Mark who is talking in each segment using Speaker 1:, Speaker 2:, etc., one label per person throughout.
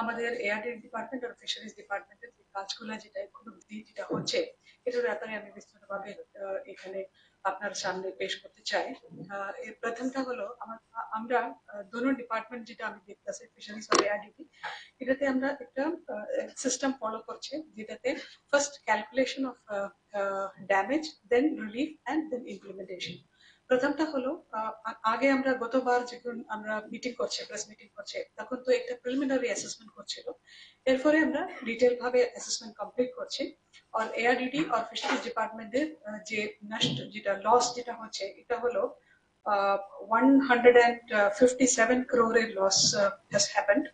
Speaker 1: আমাদের এয়ারডি ডিপার্টমেন্ট আর ফিশারিজ ডিপার্টমেন্টের যে কাজগুলো যেটা এখন যেটা হচ্ছে, এটার ব্যাপারে আমি বিস্তারিতভাবে এখানে আপনার সামনে পেশ করতে চাই। এর প্রথমটা হলো, আমার দোনো ডিপার্টমেন্ট যেটা আমি দেখতেছি ফিশারিজ আর এআরডিটি এটাতে আমরা একটা সিস্টেম ফলো করছে, যেটাতে first calculation of damage then relief and then implementation প্রথমটা হলো আহ, আ- আগে আমরা গতবার যখন আমরা মিটিং করছে প্রেস মিটিং করছে তখন তো একটা প্রিলিমিনারি অ্যাসেসমেন্ট করছিল এরপরে আমরা ডিটেল ভাবে অ্যাসেসমেন্ট কমপ্লিট করছি আর এআরডিডি আর ফিশারিজ ডিপার্টমেন্টের যে নষ্ট যেটা লস যেটা হচ্ছে এটা হলো one hundred and fifty seven ক্রোরের loss has happened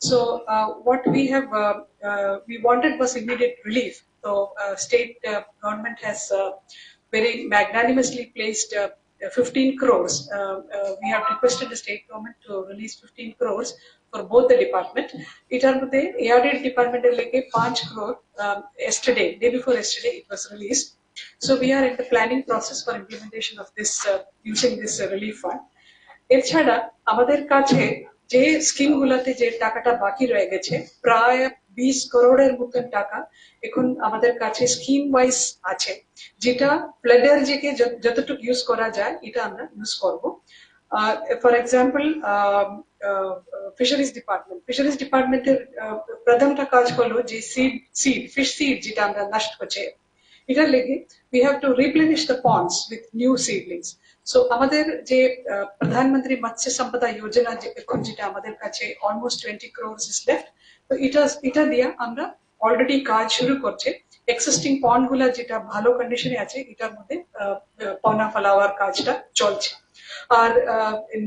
Speaker 1: So uh, what we have uh, uh, we wanted was immediate relief. So uh, state uh, government has uh, very magnanimously placed uh, 15 crores. Uh, uh, we have requested the state government to release 15 crores for both the department. এটার মধ্যে ARD department এর লেগে 5 crore um, yesterday, day before yesterday, it was released. So we are in the planning process for implementation of this uh, using this uh, relief fund. এছাড়া আমাদের কাছে যে scheme গুলাতে যে টাকাটা বাকি রয়ে গেছে প্রায় বিশ করোড়ের মতন টাকা এখন আমাদের কাছে স্কিম ওয়াইজ আছে, যেটা ফ্লাডের যেকে যতটুকু ইউজ করা যায়, এটা আমরা ইউজ করব। For example fisheries department fisheries ডিপার্টমেন্টের প্রথমটা কাজ হলো যে সিড সিড ফিশ সিড যেটা আমরা নষ্ট করছে, এটার লেগে we have to replenish the ponds with new seedlings so আমাদের যে প্রধানমন্ত্রী মৎস্য সম্পদা যোজনা এখন যেটা আমাদের কাছে almost twenty crores is left তো এটা এটা দিয়ে আমরা অলরেডি কাজ শুরু করছে। এক্সিস্টিং পন্ডগুলা যেটা ভালো কন্ডিশনে আছে, এটার মধ্যে পনা ফলাওয়ার কাজটা চলছে। আর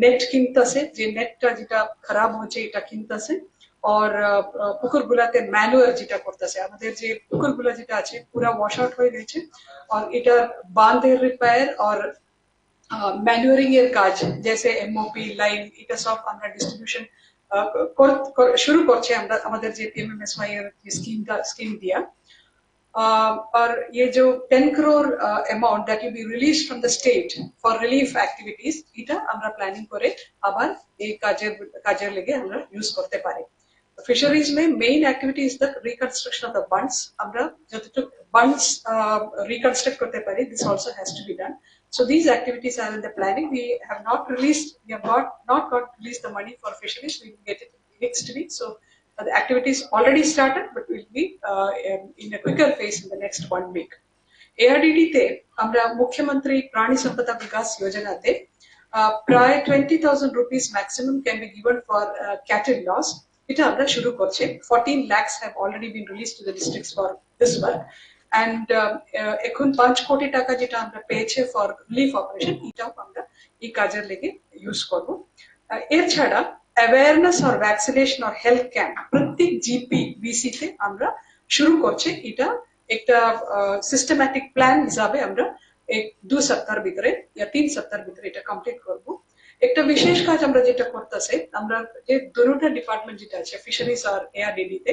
Speaker 1: নেট কিনতেছে, যে নেটটা যেটা খারাপ হচ্ছে, এটা কিনতেছে। আর পুকুর গুলাতে ম্যানুয়ার যেটা করতেছে, আমাদের যে পুকুরগুলা যেটা আছে, পুরা ওয়াশ আউট হয়ে গেছে। আর এটা বাঁধের রিপেয়ার আর ম্যানুয়ারিং এর কাজ, যেসে এমওপি লাইন এটা সব আমরা ডিস্ট্রিবিউশন শুরু করছে আমরা আমাদের যে পিএমএমএসওয়াই এর স্কিমটা স্কিম দিয়া uh, or ये जो 10 crore uh, amount that will be released from the state for relief activities এটা আমরা প্ল্যানিং করে আবার এই কাজের কাজের লেগে আমরা ইউজ করতে পারি fisheries May main activity is the reconstruction of the bunds আমরা যতটুকু বান্ডস রিকনস্ট্রাক্ট করতে পারি this also has to be done So these activities are in the planning. We have not released, we have got not got released the money for fisheries. We will get it next week. So uh, the activities already started, but will be uh, um, in a quicker phase in the next one week. ARDD তে আমরা মুখ্যমন্ত্রী প্রাণী সম্পদা বিকাশ যোজনাতে আহ, প্রায় twenty thousand rupees maximum can be given for cattle loss এটা আমরা শুরু করছি fourteen lakhs have already been release to the districts for this work and এখন পাঁচ কোটি টাকা যেটা আমরা পেয়েছে ফর রিলিফ অপারেশন এটাও আমরা এই কাজের লেগে ইউজ করব। এছাড়া অ্যাওয়ারনেস আর ভ্যাকসিনেশন আর হেলথ ক্যাম্প প্রত্যেক জিপি বিসি তে আমরা শুরু করছে। এটা একটা সিস্টেম্যাটিক প্ল্যান হিসাবে আমরা এক দু সপ্তাহের ভিতরে ইয়া তিন সপ্তাহের ভিতরে এটা কমপ্লিট করব। একটা বিশেষ কাজ আমরা যেটা করতেছে, আমরা যে দুটা ডিপার্টমেন্ট যেটা আছে ফিশারিজ আর এআরডিডি তে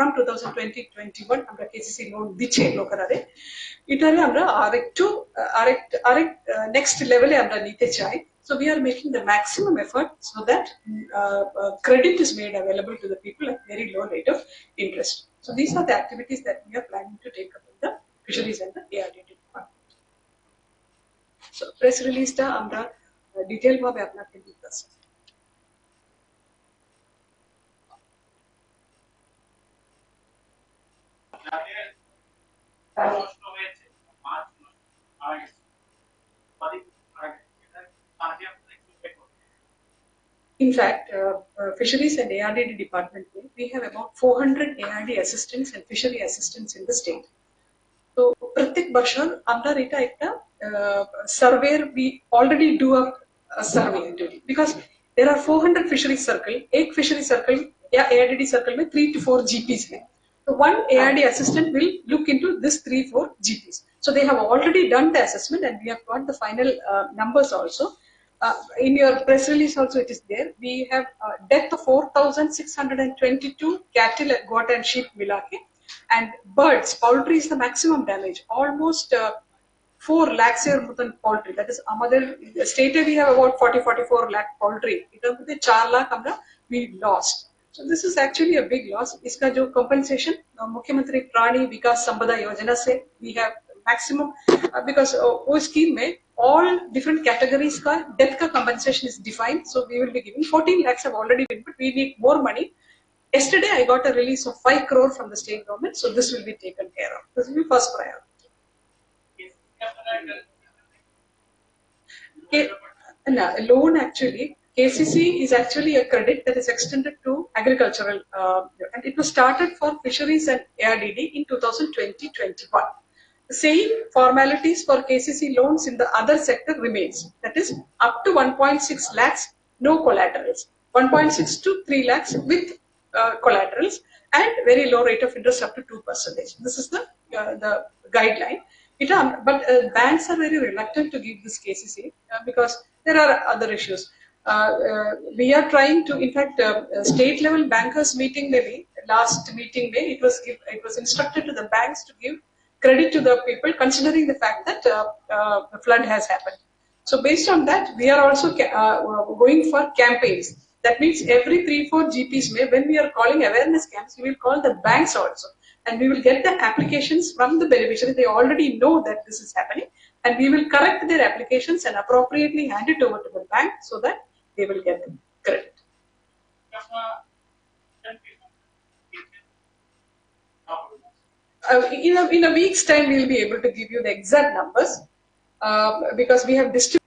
Speaker 1: from two thousand twenty twenty one আমরা কেসিসি লোন দিচ্ছে লোকেরারে এটারে আমরা আরেকটু আরেক আরেক নেক্সট লেভেলে আমরা নিতে চাই So we are making the maximum effort so that uh, uh, credit is made available to the people at very low rate of interest. So these are the activities that we are planning to take up in the fisheries and the ARDT department. So press release টা আমরা detail ভাবে আপনাকে In fact, uh, uh, fisheries and ARDD department, we have about 400 ARD assistants and fishery assistants in the state. তো প্রত্যেক বছর আমরা এটা একটা survey we already do a, a survey because there are 400 fishery circle एक fishery circle या ARDD circle में 3 to 4 GPs हैं So one ARD assistant will look into this three, four GPs. So they have already done the assessment and we have got the final uh, numbers also. Uh, in your press release also it is there. We have uh, death of 4,622 cattle, goat and sheep Milake and birds, poultry is the maximum damage. Almost uh, 4 lakhs এর মতন poultry. That is আমাদের state we have about 40 44 lakh poultry. এটার মধ্যে 4 লাখ আমরা we lost. So this is actually a big loss. इसका जो compensation uh, मुख्यमंत्री प्राणी विकास संपदा योजना से we have maximum uh, because uh, वो scheme में all different categories का death का compensation is defined. So we will be giving 14 lakhs have already been, but we need more money. Yesterday I got a release of 5 crore from the state government. So this will be taken care of. This will be first priority. K- no, loan actually, KCC is actually a credit that is extended to agricultural, uh, and it was started for fisheries and ARDD in 2020-21. Same formalities for KCC loans in the other sector remains. That is up to 1.6 lakhs, no collaterals. 1.6 to 3 lakhs with uh, collaterals and very low rate of interest up to 2 percentage. This is the, uh, the guideline. It, um, but uh, banks are very reluctant to give this KCC uh, because there are other issues. Uh, uh, we are trying to, in fact, state level bankers meeting maybe last meeting May it was give, it was instructed to the banks to give credit to the people considering the fact that uh, uh, the flood has happened. So based on that, we are also uh, going for campaigns. That means every three, four GPs may, when we are calling awareness camps, we will call the banks also. And we will get the applications from the beneficiaries. They already know that this is happening. And we will correct their applications and appropriately hand it over to the bank so that they will get the credit. Uh, in, a, in a week's time, we will be able to give you the exact numbers uh, because we have distributed